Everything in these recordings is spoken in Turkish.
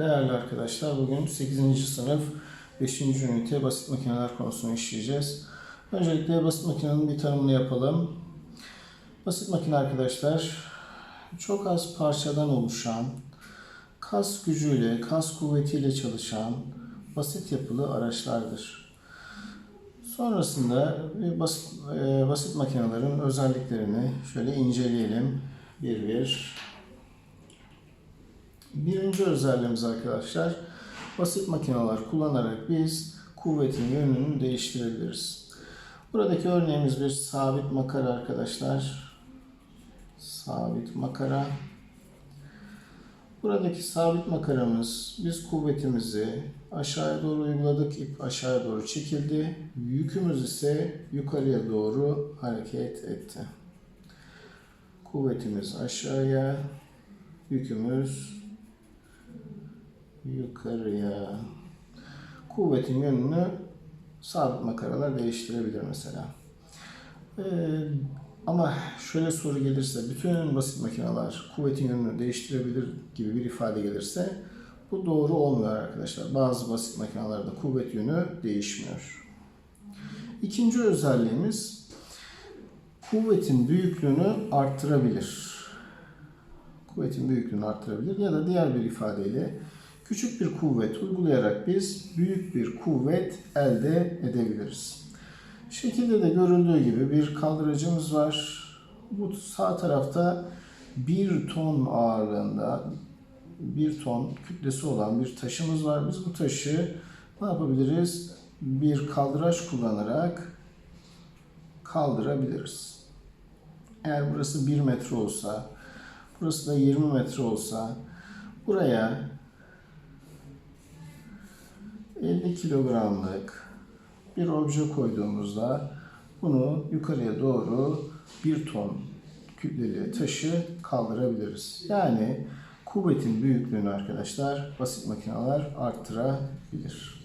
Değerli arkadaşlar, bugün 8. sınıf 5. ünite basit makineler konusunu işleyeceğiz. Öncelikle basit makinenin bir tanımını yapalım. Basit makine arkadaşlar, çok az parçadan oluşan, kas gücüyle, kas kuvvetiyle çalışan basit yapılı araçlardır. Sonrasında basit, e, basit makinelerin özelliklerini şöyle inceleyelim bir bir. Birinci özelliğimiz arkadaşlar, basit makineler kullanarak biz kuvvetin yönünü değiştirebiliriz. Buradaki örneğimiz bir sabit makara arkadaşlar. Sabit makara. Buradaki sabit makaramız, biz kuvvetimizi aşağıya doğru uyguladık, ip aşağıya doğru çekildi. Yükümüz ise yukarıya doğru hareket etti. Kuvvetimiz aşağıya, yükümüz yukarıya. Kuvvetin yönünü sabit makaralar değiştirebilir mesela. Ee, ama şöyle soru gelirse, bütün basit makineler kuvvetin yönünü değiştirebilir gibi bir ifade gelirse bu doğru olmuyor arkadaşlar. Bazı basit makinelerde kuvvet yönü değişmiyor. İkinci özelliğimiz kuvvetin büyüklüğünü arttırabilir. Kuvvetin büyüklüğünü arttırabilir ya da diğer bir ifadeyle küçük bir kuvvet uygulayarak biz büyük bir kuvvet elde edebiliriz. Şekilde de görüldüğü gibi bir kaldırıcımız var. Bu sağ tarafta 1 ton ağırlığında 1 ton kütlesi olan bir taşımız var. Biz bu taşı ne yapabiliriz? Bir kaldıraç kullanarak kaldırabiliriz. Eğer burası 1 metre olsa, burası da 20 metre olsa buraya 50 kilogramlık bir obje koyduğumuzda bunu yukarıya doğru bir ton kütleli taşı kaldırabiliriz. Yani kuvvetin büyüklüğünü arkadaşlar basit makineler arttırabilir.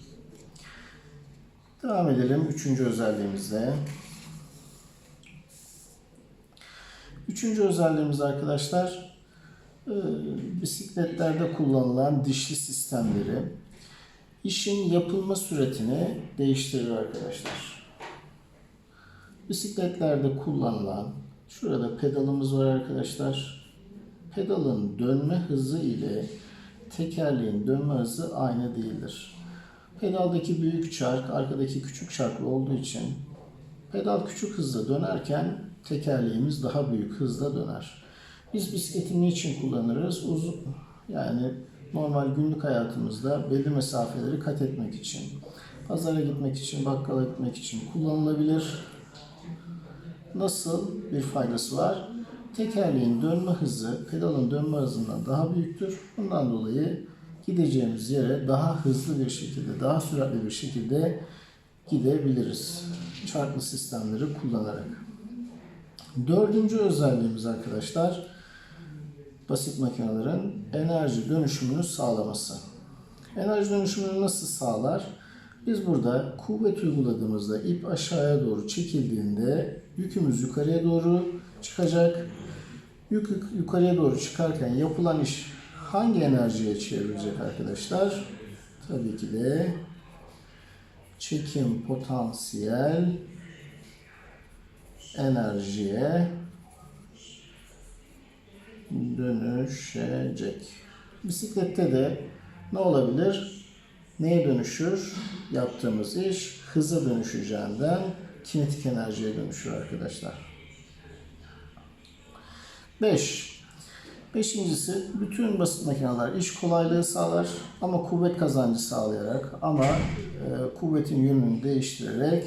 Devam edelim üçüncü özelliğimizde. Üçüncü özelliğimiz arkadaşlar e, bisikletlerde kullanılan dişli sistemleri işin yapılma süretini değiştirir arkadaşlar. Bisikletlerde kullanılan şurada pedalımız var arkadaşlar. Pedalın dönme hızı ile tekerleğin dönme hızı aynı değildir. Pedaldaki büyük çark arkadaki küçük çarklı olduğu için pedal küçük hızla dönerken tekerleğimiz daha büyük hızla döner. Biz bisikleti niçin kullanırız? Uzun yani normal günlük hayatımızda belli mesafeleri kat etmek için, pazara gitmek için, bakkala gitmek için kullanılabilir. Nasıl bir faydası var? Tekerleğin dönme hızı pedalın dönme hızından daha büyüktür. Bundan dolayı gideceğimiz yere daha hızlı bir şekilde, daha süratli bir şekilde gidebiliriz. Çarklı sistemleri kullanarak. Dördüncü özelliğimiz arkadaşlar, basit makinelerin enerji dönüşümünü sağlaması. Enerji dönüşümünü nasıl sağlar? Biz burada kuvvet uyguladığımızda ip aşağıya doğru çekildiğinde yükümüz yukarıya doğru çıkacak. Yük yukarıya doğru çıkarken yapılan iş hangi enerjiye çevrilecek arkadaşlar? Tabii ki de çekim potansiyel enerjiye dönüşecek. Bisiklette de ne olabilir? Neye dönüşür? Yaptığımız iş hıza dönüşeceğinden kinetik enerjiye dönüşür arkadaşlar. 5. Beşincisi bütün basit makineler iş kolaylığı sağlar ama kuvvet kazancı sağlayarak ama e, kuvvetin yönünü değiştirerek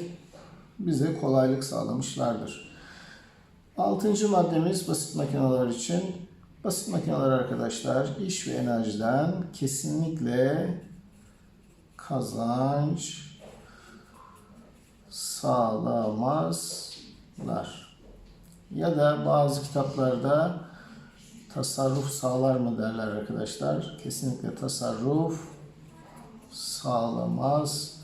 bize kolaylık sağlamışlardır. Altıncı maddemiz basit makineler için. Basit makineler arkadaşlar iş ve enerjiden kesinlikle kazanç sağlamazlar. Ya da bazı kitaplarda tasarruf sağlar mı derler arkadaşlar. Kesinlikle tasarruf sağlamazlar.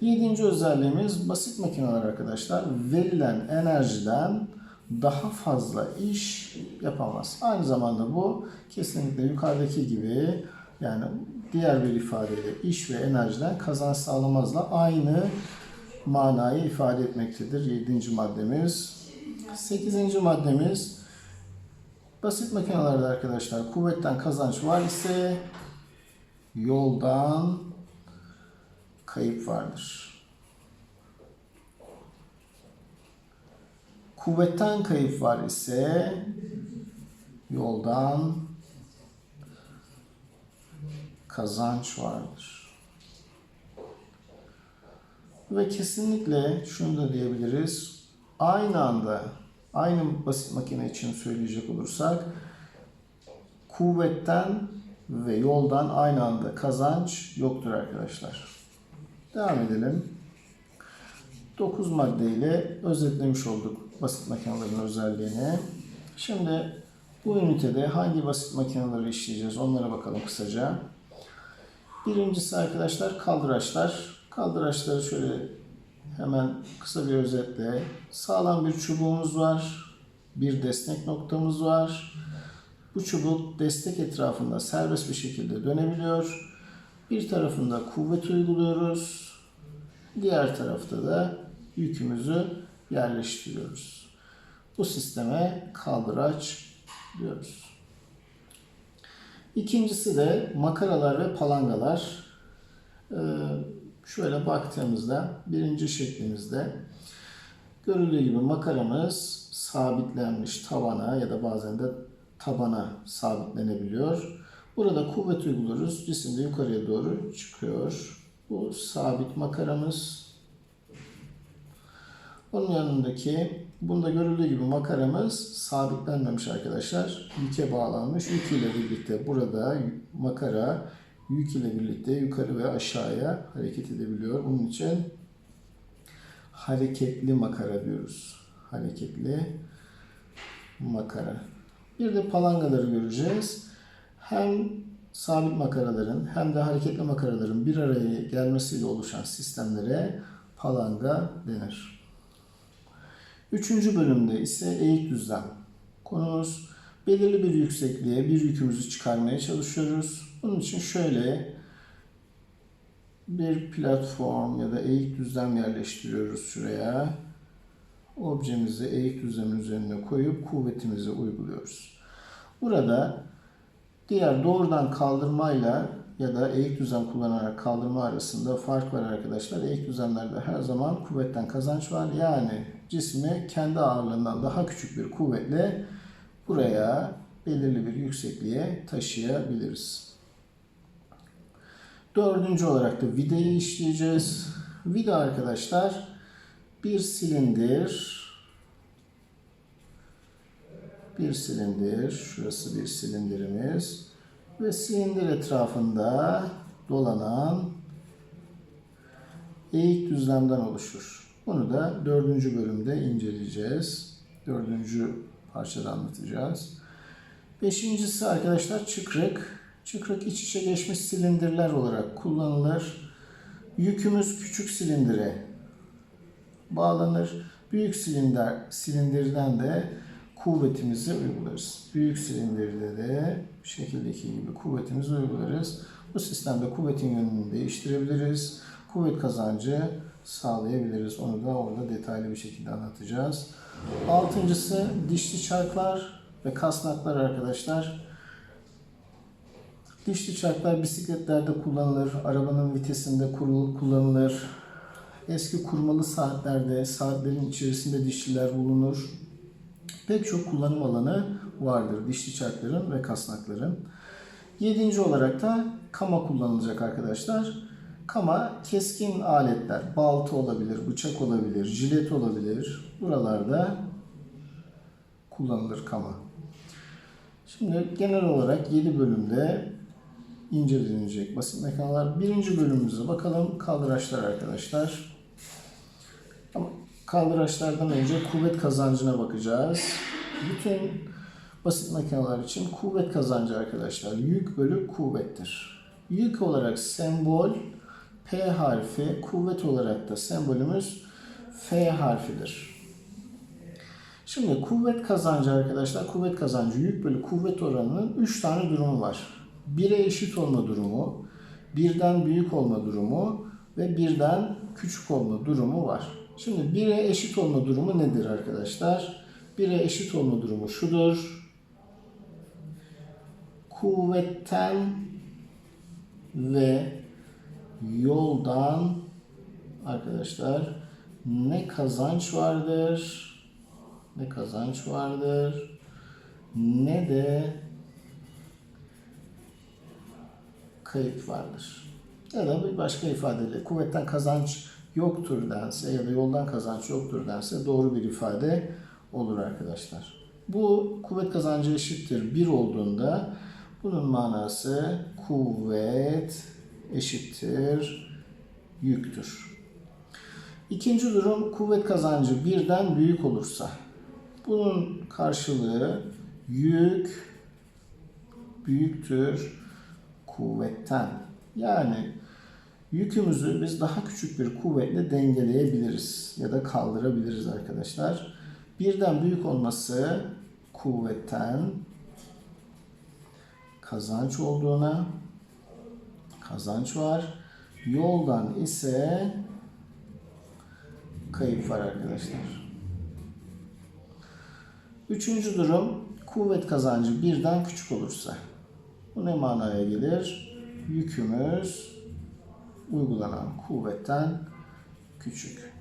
Yedinci özelliğimiz basit makineler arkadaşlar. Verilen enerjiden daha fazla iş yapamaz. Aynı zamanda bu kesinlikle yukarıdaki gibi yani diğer bir ifadeyle iş ve enerjiden kazanç sağlamazla aynı manayı ifade etmektedir. Yedinci maddemiz. Sekizinci maddemiz basit makinelerde arkadaşlar kuvvetten kazanç var ise yoldan kayıp vardır. Kuvvetten kayıp var ise yoldan kazanç vardır. Ve kesinlikle şunu da diyebiliriz. Aynı anda, aynı basit makine için söyleyecek olursak, kuvvetten ve yoldan aynı anda kazanç yoktur arkadaşlar. Devam edelim. 9 maddeyle özetlemiş olduk basit makinelerin özelliğini. Şimdi bu ünitede hangi basit makineleri işleyeceğiz onlara bakalım kısaca. Birincisi arkadaşlar kaldıraçlar. Kaldıraçları şöyle hemen kısa bir özetle. Sağlam bir çubuğumuz var. Bir destek noktamız var. Bu çubuk destek etrafında serbest bir şekilde dönebiliyor. Bir tarafında kuvvet uyguluyoruz. Diğer tarafta da yükümüzü yerleştiriyoruz. Bu sisteme kaldıraç diyoruz. İkincisi de makaralar ve palangalar. Ee, şöyle baktığımızda birinci şeklimizde görüldüğü gibi makaramız sabitlenmiş tavana ya da bazen de tabana sabitlenebiliyor. Burada kuvvet uyguluyoruz. Cisim de yukarıya doğru çıkıyor. Bu sabit makaramız. Onun yanındaki bunda görüldüğü gibi makaramız sabitlenmemiş arkadaşlar. Yüke bağlanmış. Yük ile birlikte burada makara yük ile birlikte yukarı ve aşağıya hareket edebiliyor. Bunun için hareketli makara diyoruz. Hareketli makara. Bir de palangaları göreceğiz. Hem sabit makaraların hem de hareketli makaraların bir araya gelmesiyle oluşan sistemlere palanga denir. Üçüncü bölümde ise eğik düzlem. Konumuz belirli bir yüksekliğe bir yükümüzü çıkarmaya çalışıyoruz. Bunun için şöyle bir platform ya da eğik düzlem yerleştiriyoruz şuraya. Objemizi eğik düzlemin üzerine koyup kuvvetimizi uyguluyoruz. Burada diğer doğrudan kaldırmayla ya da eğik düzlem kullanarak kaldırma arasında fark var arkadaşlar. Eğik düzlemlerde her zaman kuvvetten kazanç var. Yani cismi kendi ağırlığından daha küçük bir kuvvetle buraya belirli bir yüksekliğe taşıyabiliriz. Dördüncü olarak da vidayı işleyeceğiz. Vida arkadaşlar bir silindir bir silindir, şurası bir silindirimiz ve silindir etrafında dolanan eğik düzlemden oluşur. Bunu da dördüncü bölümde inceleyeceğiz. Dördüncü parçada anlatacağız. Beşincisi arkadaşlar çıkrık. Çıkrık iç içe geçmiş silindirler olarak kullanılır. Yükümüz küçük silindire bağlanır. Büyük silindir, silindirden de kuvvetimizi uygularız. Büyük silindirde de şekildeki gibi kuvvetimizi uygularız. Bu sistemde kuvvetin yönünü değiştirebiliriz. Kuvvet kazancı sağlayabiliriz. Onu da orada detaylı bir şekilde anlatacağız. Altıncısı dişli çarklar ve kasnaklar arkadaşlar. Dişli çarklar bisikletlerde kullanılır, arabanın vitesinde kurul kullanılır. Eski kurmalı saatlerde saatlerin içerisinde dişliler bulunur. Pek çok kullanım alanı vardır dişli çarkların ve kasnakların. Yedinci olarak da kama kullanılacak arkadaşlar. Kama keskin aletler, balta olabilir, bıçak olabilir, jilet olabilir. Buralarda kullanılır kama. Şimdi genel olarak 7 bölümde incelenecek basit makineler. Birinci bölümümüze bakalım. Kaldıraçlar arkadaşlar. Kaldıraçlardan önce kuvvet kazancına bakacağız. Bütün basit makineler için kuvvet kazancı arkadaşlar yük bölü kuvvettir. Yük olarak sembol P harfi, kuvvet olarak da sembolümüz F harfidir. Şimdi kuvvet kazancı arkadaşlar, kuvvet kazancı yük bölü kuvvet oranının 3 tane durumu var. 1'e eşit olma durumu, birden büyük olma durumu ve birden küçük olma durumu var. Şimdi 1'e eşit olma durumu nedir arkadaşlar? 1'e eşit olma durumu şudur. Kuvvetten ve yoldan arkadaşlar ne kazanç vardır ne kazanç vardır ne de kayıp vardır. Ya da bir başka ifadeyle kuvvetten kazanç yoktur dense ya da yoldan kazanç yoktur dense doğru bir ifade olur arkadaşlar. Bu kuvvet kazancı eşittir 1 olduğunda bunun manası kuvvet eşittir yüktür. İkinci durum kuvvet kazancı birden büyük olursa. Bunun karşılığı yük büyüktür kuvvetten. Yani yükümüzü biz daha küçük bir kuvvetle dengeleyebiliriz ya da kaldırabiliriz arkadaşlar. Birden büyük olması kuvvetten kazanç olduğuna kazanç var. Yoldan ise kayıp var arkadaşlar. Üçüncü durum kuvvet kazancı birden küçük olursa. Bu ne manaya gelir? Yükümüz uygulanan kuvvetten küçük.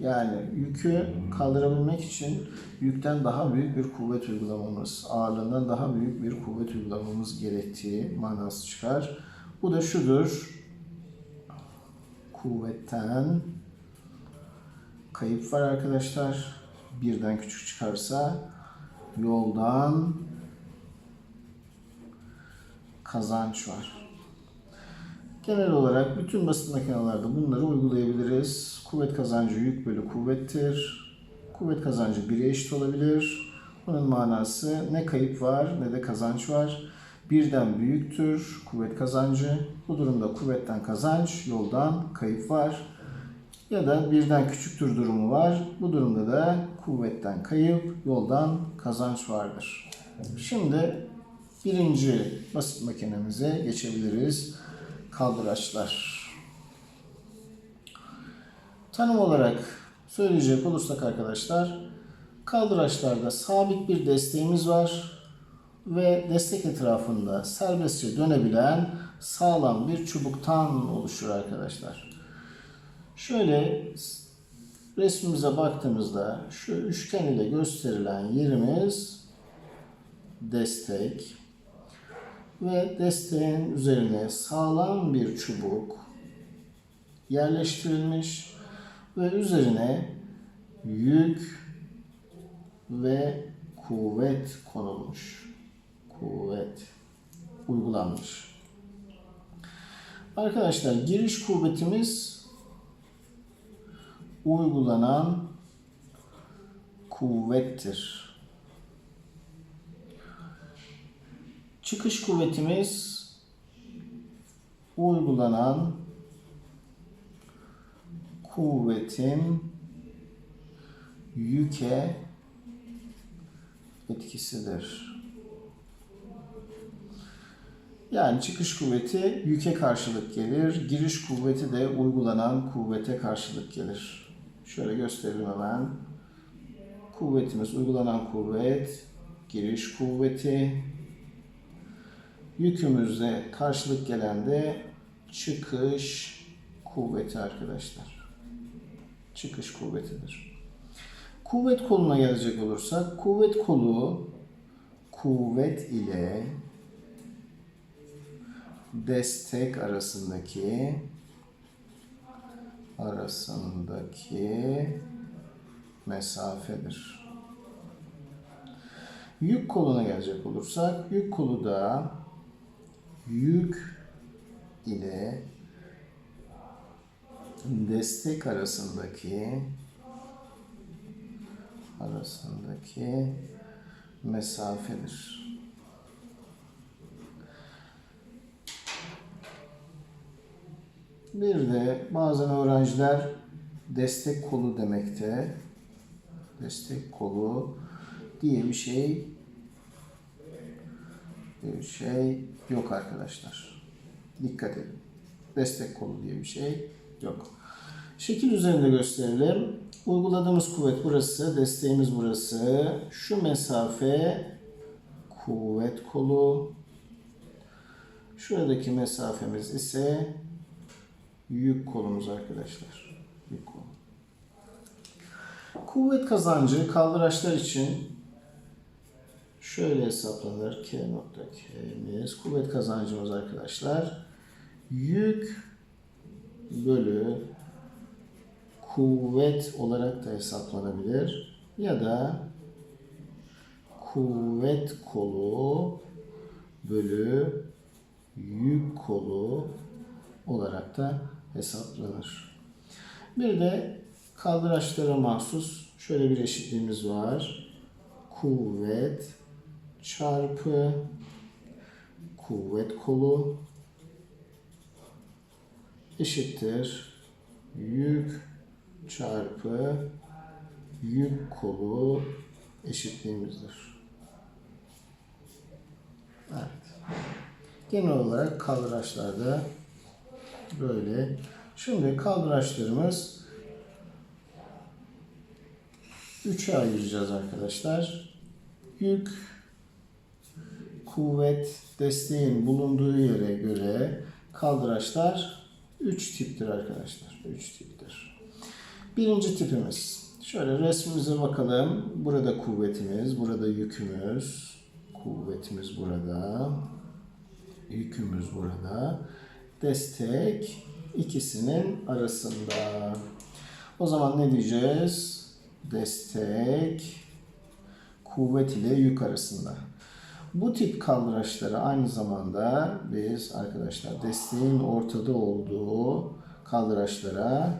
Yani yükü kaldırabilmek için yükten daha büyük bir kuvvet uygulamamız, ağırlığından daha büyük bir kuvvet uygulamamız gerektiği manası çıkar. Bu da şudur. Kuvvetten kayıp var arkadaşlar. Birden küçük çıkarsa yoldan kazanç var. Genel olarak bütün basit makinelerde bunları uygulayabiliriz. Kuvvet kazancı yük bölü kuvvettir. Kuvvet kazancı 1'e eşit olabilir. Bunun manası ne kayıp var ne de kazanç var. Birden büyüktür kuvvet kazancı. Bu durumda kuvvetten kazanç, yoldan kayıp var. Ya da birden küçüktür durumu var. Bu durumda da kuvvetten kayıp, yoldan kazanç vardır. Şimdi birinci basit makinemize geçebiliriz. Kaldıraçlar. Tanım olarak söyleyecek olursak arkadaşlar, kaldıraçlarda sabit bir desteğimiz var ve destek etrafında serbestçe dönebilen sağlam bir çubuktan oluşur arkadaşlar. Şöyle resmimize baktığımızda şu üçgen ile gösterilen yerimiz destek ve desteğin üzerine sağlam bir çubuk yerleştirilmiş ve üzerine yük ve kuvvet konulmuş. Kuvvet uygulanmış. Arkadaşlar giriş kuvvetimiz uygulanan kuvvettir. Çıkış kuvvetimiz uygulanan kuvvetin yüke etkisidir. Yani çıkış kuvveti yüke karşılık gelir. Giriş kuvveti de uygulanan kuvvete karşılık gelir. Şöyle gösterelim hemen. Kuvvetimiz uygulanan kuvvet, giriş kuvveti. Yükümüzde karşılık gelen de çıkış kuvveti arkadaşlar. Çıkış kuvvetidir. Kuvvet koluna gelecek olursak, kuvvet kolu kuvvet ile destek arasındaki arasındaki mesafedir. Yük koluna gelecek olursak, yük kolu da yük ile destek arasındaki arasındaki mesafedir. Bir de bazen öğrenciler destek kolu demekte. destek kolu diye bir şey bir şey yok arkadaşlar. Dikkat edin. Destek kolu diye bir şey yok. Şekil üzerinde gösterelim. Uyguladığımız kuvvet burası, desteğimiz burası. Şu mesafe kuvvet kolu. Şuradaki mesafemiz ise yük kolumuz arkadaşlar. Yük kolu. Kuvvet kazancı kaldıraçlar için şöyle hesaplanır. K nokta K'miz. Kuvvet kazancımız arkadaşlar. Yük bölü kuvvet olarak da hesaplanabilir. Ya da kuvvet kolu bölü yük kolu olarak da hesaplanır. Bir de kaldıraçlara mahsus şöyle bir eşitliğimiz var. Kuvvet çarpı kuvvet kolu eşittir yük çarpı yük kolu eşitliğimizdir. Evet. Genel olarak kaldıraçlarda böyle. Şimdi kaldıraçlarımız 3'e ayıracağız arkadaşlar. Yük, kuvvet, desteğin bulunduğu yere göre kaldıraçlar 3 tiptir arkadaşlar. 3 tiptir. Birinci tipimiz. Şöyle resmimize bakalım. Burada kuvvetimiz, burada yükümüz. Kuvvetimiz burada. Yükümüz burada. Destek ikisinin arasında. O zaman ne diyeceğiz? Destek kuvvet ile yük arasında. Bu tip kaldıraçları aynı zamanda biz arkadaşlar desteğin ortada olduğu kaldıraçlara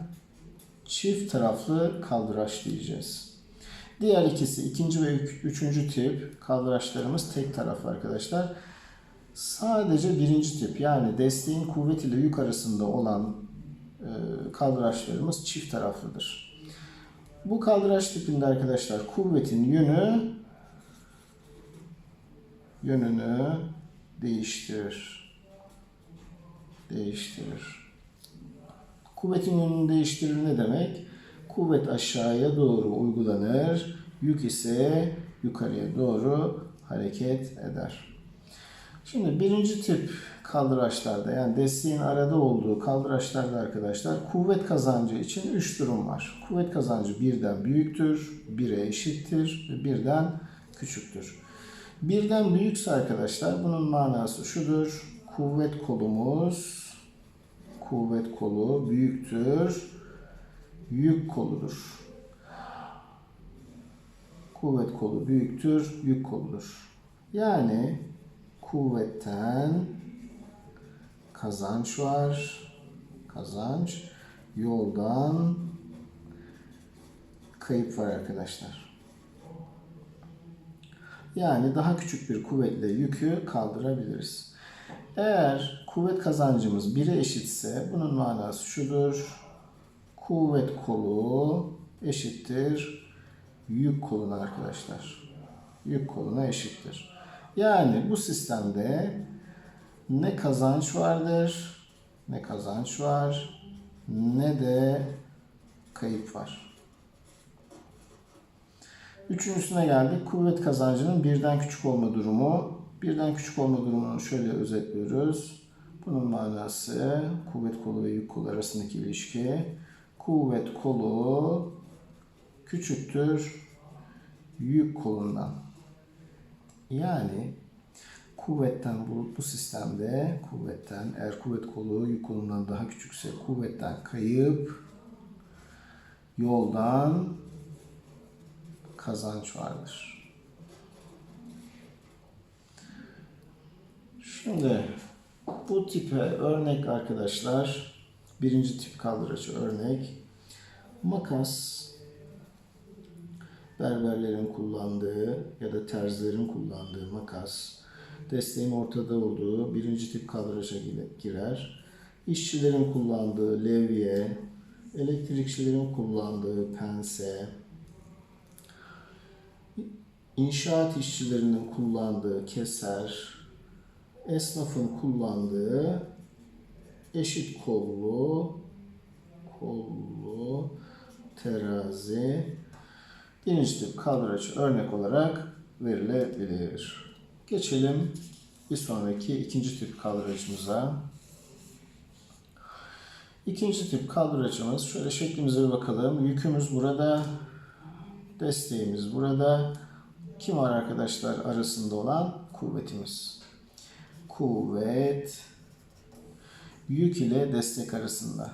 çift taraflı kaldıraç diyeceğiz. Diğer ikisi ikinci ve üçüncü tip kaldıraçlarımız tek taraflı arkadaşlar. Sadece birinci tip yani desteğin kuvvet ile yük arasında olan e, kaldıraçlarımız çift taraflıdır. Bu kaldıraç tipinde arkadaşlar kuvvetin yönü yönünü değiştirir. Değiştirir. Kuvvetin yönünü değiştirir ne demek? Kuvvet aşağıya doğru uygulanır, yük ise yukarıya doğru hareket eder. Şimdi birinci tip kaldıraçlarda yani desteğin arada olduğu kaldıraçlarda arkadaşlar kuvvet kazancı için 3 durum var. Kuvvet kazancı birden büyüktür, 1'e eşittir ve birden küçüktür. Birden büyükse arkadaşlar bunun manası şudur. Kuvvet kolumuz kuvvet kolu büyüktür. Yük koludur. Kuvvet kolu büyüktür, yük koludur. Yani kuvvetten kazanç var. Kazanç yoldan kayıp var arkadaşlar. Yani daha küçük bir kuvvetle yükü kaldırabiliriz. Eğer kuvvet kazancımız 1'e eşitse bunun manası şudur. Kuvvet kolu eşittir yük koluna arkadaşlar. Yük koluna eşittir. Yani bu sistemde ne kazanç vardır, ne kazanç var, ne de kayıp var. Üçüncüsüne geldik. Kuvvet kazancının birden küçük olma durumu. Birden küçük olma durumunu şöyle özetliyoruz. Bunun manası kuvvet kolu ve yük kolu arasındaki ilişki. Kuvvet kolu küçüktür yük kolundan. Yani kuvvetten bu, bu sistemde kuvvetten eğer kuvvet kolu yük kolundan daha küçükse kuvvetten kayıp yoldan kazanç vardır. Şimdi bu tipe örnek arkadaşlar birinci tip kaldıraçı örnek makas berberlerin kullandığı ya da terzilerin kullandığı makas desteğin ortada olduğu birinci tip kaldıraça girer. İşçilerin kullandığı levye, elektrikçilerin kullandığı pense, inşaat işçilerinin kullandığı keser, esnafın kullandığı eşit kollu, kollu terazi birinci tip kaldıraç örnek olarak verilebilir. Geçelim bir sonraki ikinci tip kaldıracımıza. İkinci tip kaldıracımız şöyle şeklimize bir bakalım. Yükümüz burada, desteğimiz burada. Kim var arkadaşlar arasında olan? Kuvvetimiz. Kuvvet, yük ile destek arasında.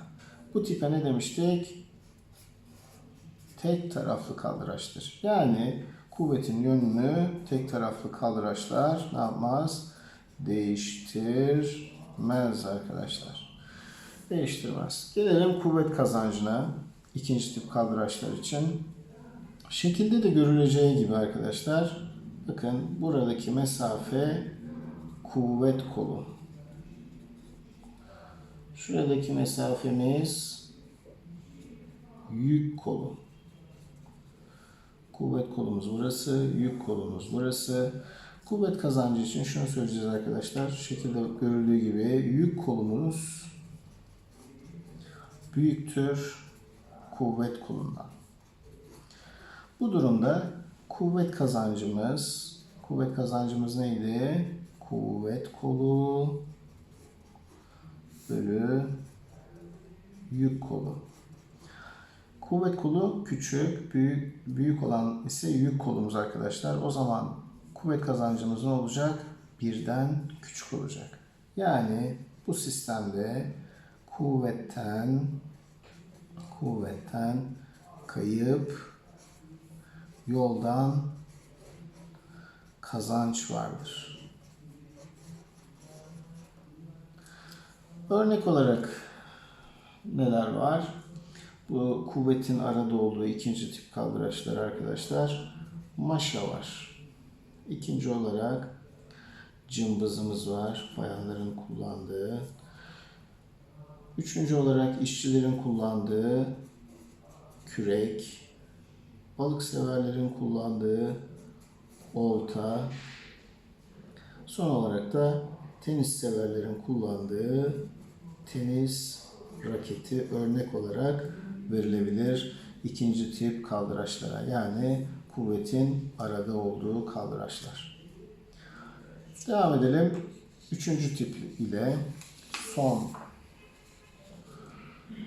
Bu tipe ne demiştik? Tek taraflı kaldıraçtır. Yani kuvvetin yönünü tek taraflı kaldıraçlar ne yapmaz? Değiştirmez arkadaşlar. Değiştirmez. Gelelim kuvvet kazancına. ikinci tip kaldıraçlar için. Şekilde de görüleceği gibi arkadaşlar. Bakın buradaki mesafe kuvvet kolu. Şuradaki mesafemiz yük kolu. Kuvvet kolumuz burası, yük kolumuz burası. Kuvvet kazancı için şunu söyleyeceğiz arkadaşlar. Şekilde görüldüğü gibi yük kolumuz büyüktür kuvvet kolundan. Bu durumda kuvvet kazancımız kuvvet kazancımız neydi? Kuvvet kolu bölü yük kolu. Kuvvet kolu küçük, büyük büyük olan ise yük kolumuz arkadaşlar. O zaman kuvvet kazancımız ne olacak? Birden küçük olacak. Yani bu sistemde kuvvetten kuvvetten kayıp yoldan kazanç vardır. Örnek olarak neler var? Bu kuvvetin arada olduğu ikinci tip kaldıraçlar arkadaşlar. Maşa var. İkinci olarak cımbızımız var. Bayanların kullandığı. Üçüncü olarak işçilerin kullandığı kürek. Balık severlerin kullandığı olta. Son olarak da tenis severlerin kullandığı tenis raketi örnek olarak verilebilir ikinci tip kaldıraçlara yani kuvvetin arada olduğu kaldıraçlar. Devam edelim. Üçüncü tip ile son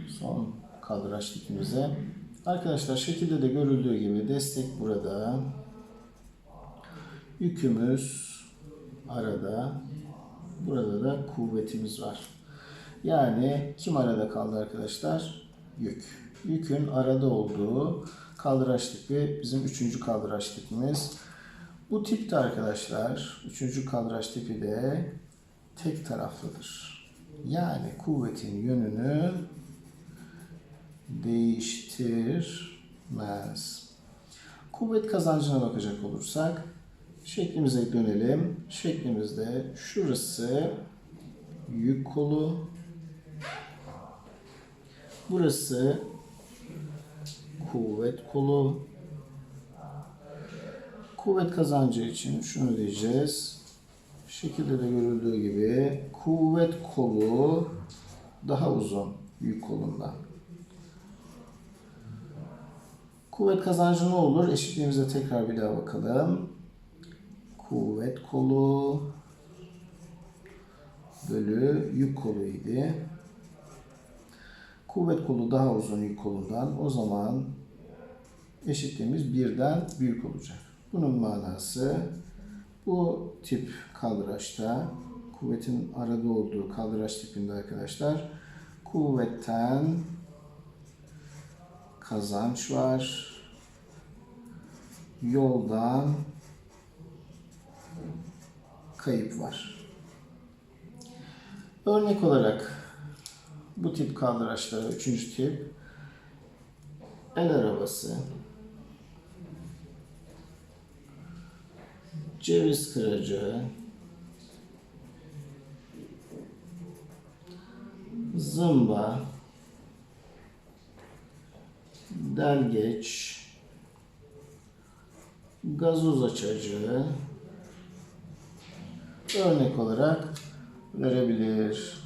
son kaldıraç tipimize. Arkadaşlar şekilde de görüldüğü gibi destek burada. Yükümüz arada. Burada da kuvvetimiz var. Yani kim arada kaldı arkadaşlar? Yük. Yükün arada olduğu kaldıraç tipi bizim üçüncü kaldıraç tipimiz. Bu tipte arkadaşlar üçüncü kaldıraç tipi de tek taraflıdır. Yani kuvvetin yönünü değiştirmez. Kuvvet kazancına bakacak olursak şeklimize dönelim. Şeklimizde şurası yük kolu, Burası kuvvet kolu. Kuvvet kazancı için şunu diyeceğiz. Şekilde de görüldüğü gibi kuvvet kolu daha uzun yük kolundan. Kuvvet kazancı ne olur? Eşitliğimize tekrar bir daha bakalım. Kuvvet kolu bölü yük koluydu. Kuvvet kolu daha uzun yük kolundan. O zaman eşitliğimiz birden büyük olacak. Bunun manası bu tip kaldıraçta kuvvetin arada olduğu kaldıraç tipinde arkadaşlar kuvvetten kazanç var. Yoldan kayıp var. Örnek olarak bu tip kaldıraçlara üçüncü tip el arabası, ceviz kıracı, zımba, delgeç, gazoz açacı örnek olarak verebilir.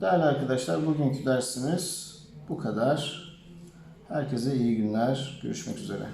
Değerli arkadaşlar bugünkü dersimiz bu kadar. Herkese iyi günler. Görüşmek üzere.